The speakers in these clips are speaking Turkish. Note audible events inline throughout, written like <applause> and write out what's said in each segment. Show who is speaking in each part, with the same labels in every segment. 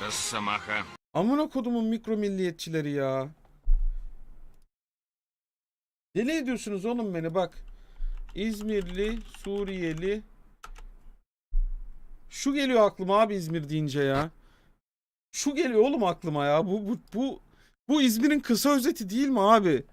Speaker 1: Rıssamaha.
Speaker 2: Amına kodumun mikro milliyetçileri ya. Deli ediyorsunuz oğlum beni bak. İzmirli, Suriyeli. Şu geliyor aklıma abi İzmir deyince ya. Şu geliyor oğlum aklıma ya. Bu bu bu bu İzmir'in kısa özeti değil mi abi?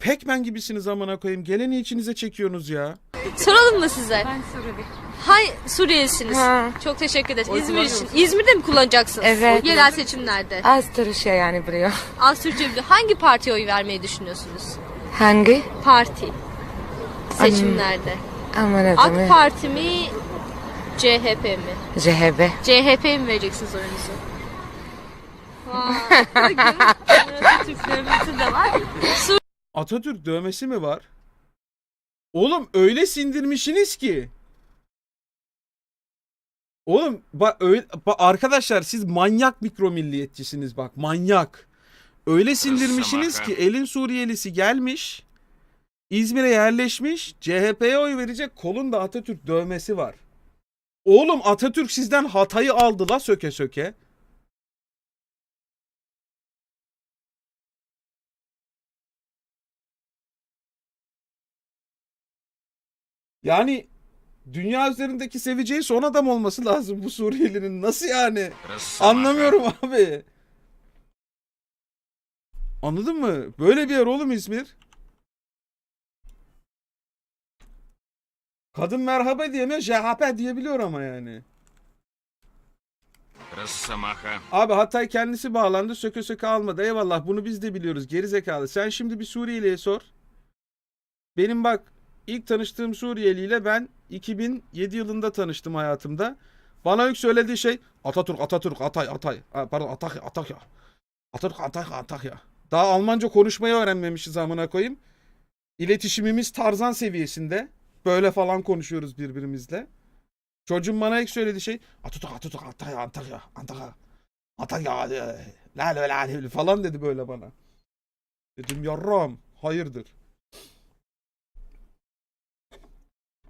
Speaker 2: Pac-Man gibisiniz amına koyayım. Geleni içinize çekiyorsunuz ya.
Speaker 3: Soralım mı size?
Speaker 4: Ben Suriyeli.
Speaker 3: Hay Suriyelisiniz.
Speaker 4: Ha.
Speaker 3: Çok teşekkür ederiz. İzmir için. İzmir'de mi kullanacaksınız?
Speaker 4: Evet.
Speaker 3: Yerel seçimlerde.
Speaker 4: Az Türkçe yani biliyor.
Speaker 3: Az Türkçe biliyor. Hangi partiye oy vermeyi düşünüyorsunuz?
Speaker 4: Hangi?
Speaker 3: Parti. Seçimlerde.
Speaker 4: Ama ne
Speaker 3: AK? Parti mi? CHP mi?
Speaker 4: CHP.
Speaker 3: CHP mi vereceksiniz oyunuzu? <laughs> Vay. Atatürk devleti de var.
Speaker 2: Atatürk dövmesi mi var? Oğlum öyle sindirmişsiniz ki. Oğlum bak öyle bak arkadaşlar siz manyak mikro milliyetçisiniz bak manyak. Öyle sindirmişsiniz ki elin Suriyelisi gelmiş. İzmir'e yerleşmiş. CHP'ye oy verecek kolunda Atatürk dövmesi var. Oğlum Atatürk sizden Hatay'ı aldı la söke söke. Yani dünya üzerindeki seveceği son adam olması lazım bu Suriyelinin. Nasıl yani? Anlamıyorum abi. Anladın mı? Böyle bir yer oğlum İzmir. Kadın merhaba diyemiyor, JHP diyebiliyor ama yani. Abi Hatay kendisi bağlandı, söke söke almadı. Eyvallah bunu biz de biliyoruz geri zekalı. Sen şimdi bir Suriyeli'ye sor. Benim bak ilk tanıştığım Suriyeliyle ben 2007 yılında tanıştım hayatımda. Bana ilk söylediği şey Atatürk, Atatürk, Atay, Atay. Pardon Atak, Atakya. Atatürk, Atak, Atakya. Daha Almanca konuşmayı öğrenmemişiz amına koyayım. İletişimimiz Tarzan seviyesinde. Böyle falan konuşuyoruz birbirimizle. Çocuğum bana ilk söylediği şey Atatürk, Atatürk, Antakya, Antakya, Antakya. Antakya, la la la falan dedi böyle bana. Dedim yarram, hayırdır.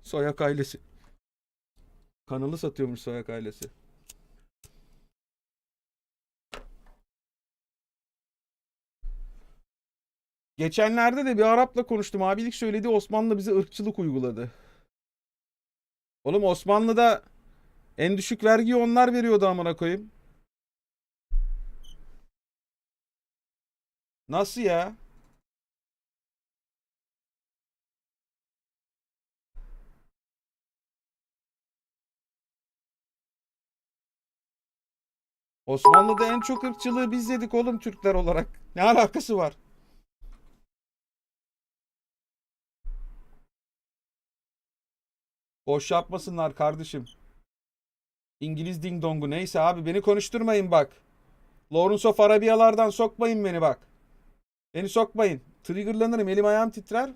Speaker 2: Soyak ailesi. Kanalı satıyormuş Soyak ailesi. Geçenlerde de bir Arap'la konuştum. Abilik söyledi Osmanlı bize ırkçılık uyguladı. Oğlum Osmanlı'da en düşük vergiyi onlar veriyordu amına koyayım. Nasıl ya? Osmanlı'da en çok ırkçılığı biz yedik oğlum Türkler olarak. Ne alakası var? Boş yapmasınlar kardeşim. İngiliz ding dongu neyse abi beni konuşturmayın bak. Lawrence of Arabia'lardan sokmayın beni bak. Beni sokmayın. Triggerlanırım elim ayağım titrer.